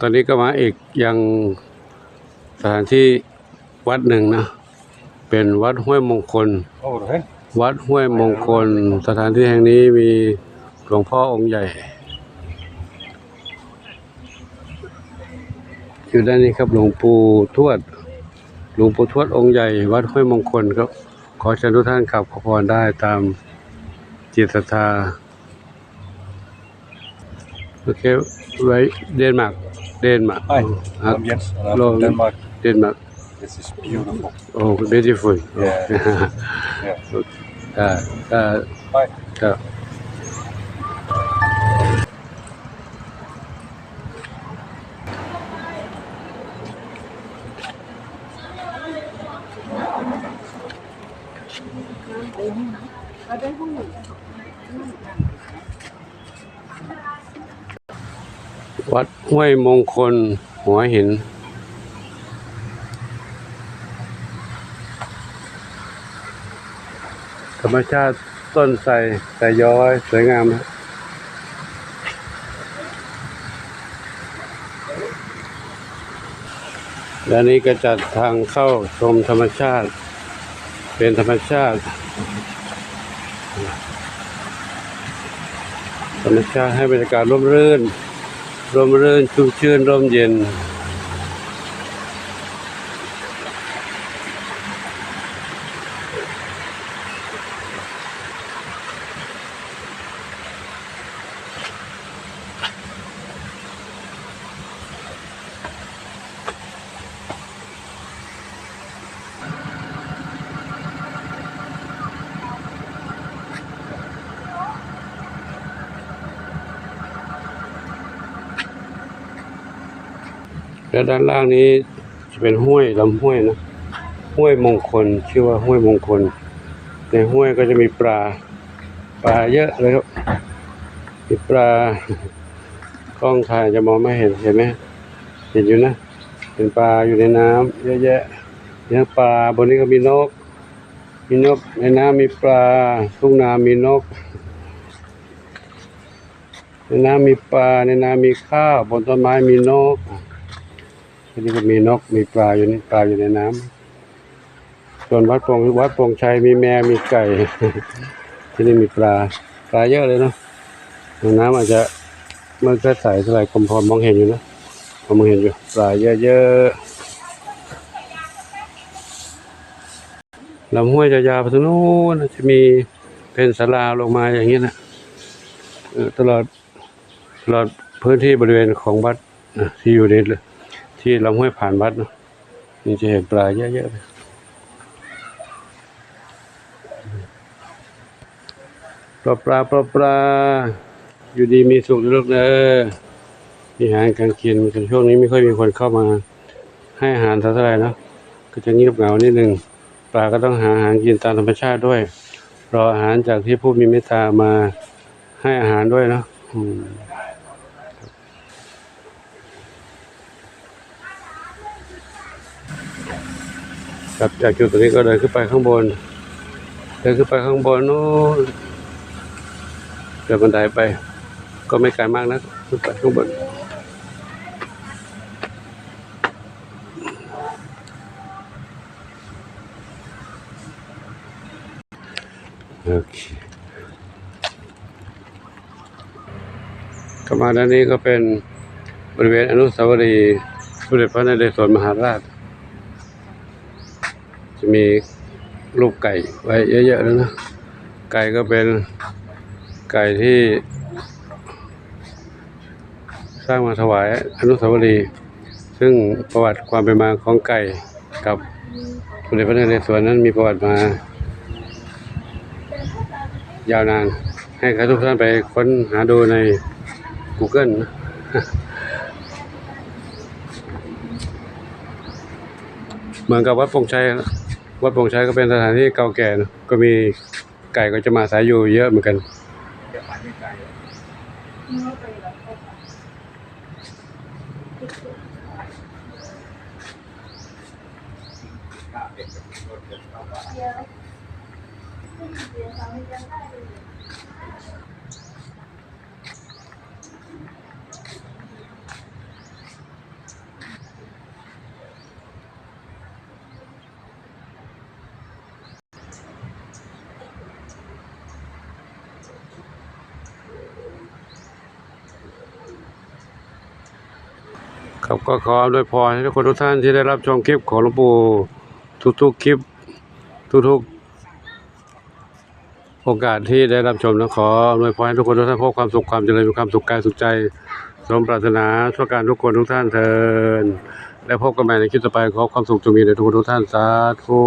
ตอนนี้ก็มาอีกยังสถานที่วัดหนึ่งนะ เป็นวัดห้วยมงคล Overhead. วัดห้วยมงคล สถานที่แห่งนี้มีหลวงพ่อองค์ใหญ่อยู่ด้านนี้ครับหลวงปู่ทวด หลวงปู่ทวดองค์ใหญ่ วัดห้วยมงคลครับ ขอเชิญทุกท่านขับขอพรได้ตามจิตศรัทธาโอเค ไว้เดนมาร์กเดนมาร์ก Hi, ครับ I'm Jens and I'm Hello. from Denmark. เดนมาร์ก This is beautiful. โอ้ beautiful Yeah. Yeah. อ่าอ่า Hi. ครับ วัดห้วยมงคล หัวหิน ธรรมชาติต้นไทรไทรย้อยสวยงามนะและนี้ก็จัดทางเข้าชมธรรมชาติ เป็นธรรมชาติ ธรรมชาติให้บรรยากาศร่มรื่น ร่มรื่นชุ่มชื่นร่มเย็น และด้านล่างนี้จะเป็นห้วยลำห้วยนะห้วยมงคลชื่อว่าห้วยมงคล ในห้วยก็จะมีปลาปลาเยอะเลยครับมีปลากล้องถ่ายจะมองไม่เห็นเห็นไหมเห็นอยู่นะเป็นปลาอยู่ในน้ำเยอะแยะเลี้ยงปลาบนนี้ก็มีนก มีนกในน้ำมีปลาทุ่งนามีนก ในน้ำมีปลาในน้ำมีข้าวบนต้นไม้มีนก ทีนี้ก็มีนกมีปลาอยู่นี่ปลาอยู่ในน้ำส่วนวัดโปงวัดโปงชัยมีแมวมีไก่ ที่นี่มีปลาปลาเยอะเลยเนาะน้ำอาจจะไมันก็ใสเท่าไหร่ผมพอมองเห็นอยู่นะผมมองเห็นอยู่ปลาเยอะๆลำห้วยจะยาวไปทางโน้นจะมีเป็นศาลาลงมาอย่างนี้นะเออตลอดตลอดพื้นที่บริเวณของวัดอะที่อยู่ใน ที่ลำห้วยผ่านวัดนะนี่จะเห็นปลาเยอะๆเลยปลาปลาปลาปลาอยู่ดีมีสุขลูกเนอะมีอาหารการกินแต่ช่วงนี้ไม่ค่อยมีคนเข้ามา ให้อาหารเท่าไหร่นะก็จะเงียบเหงานิดนึงปลาก็ต้องหาอาหารกินตามธรรมชาติด้วย รออาหารจากที่ผู้มีเมตตามาให้อาหารด้วยเนาะอืม ครับจากจุดตรงนี้ก็เดินขึ้นไปข้างบน เดินขึ้นไปข้างบนโน้นเดินบันไดไป ก็ไม่ไกลมากนะขึ้นไปข้างบนโอเคเข้ามาด้านนี้ก็เป็นบริเวณอนุสาวรีย์สมเด็จพระนเรศวรมหาราช จะมีรูปไก่ไว้เยอะๆแล้วนะ ไก่ก็เป็นไก่ที่ สร้างมาถวายอนุสาวรีย์ซึ่งประวัติความเป็นมาของไก่กับสมเด็จพระนเรศวรนั้นมีประวัติมา ยาวนาน ให้ทุกท่านไปค้นหาดูใน Google นะเหมือนกับวัดปงชัยนะ วัดปงชัยก็เป็นสถานที่เก่าแก่นะก็มีไก่ก็จะมาสายอยู่เยอะเหมือนกัน Hi. ครับก็ขออวยพรให้ทุกคนทุกท่านที่ได้รับชมคลิปของหลวงปู่ทุกๆคลิปทุกๆ โอกาสที่ได้รับชมนะขออวยพรให้ทุกคนทุกท่านพบความสุขความเจริญมีความสุขกายสุขใจ สมปรารถนาทุกการทุกคนทุกท่านเทินและพบกันใหม่ในคลิปต่อไปขอความสุขจงมีในทุกคนทุกท่านสาธุ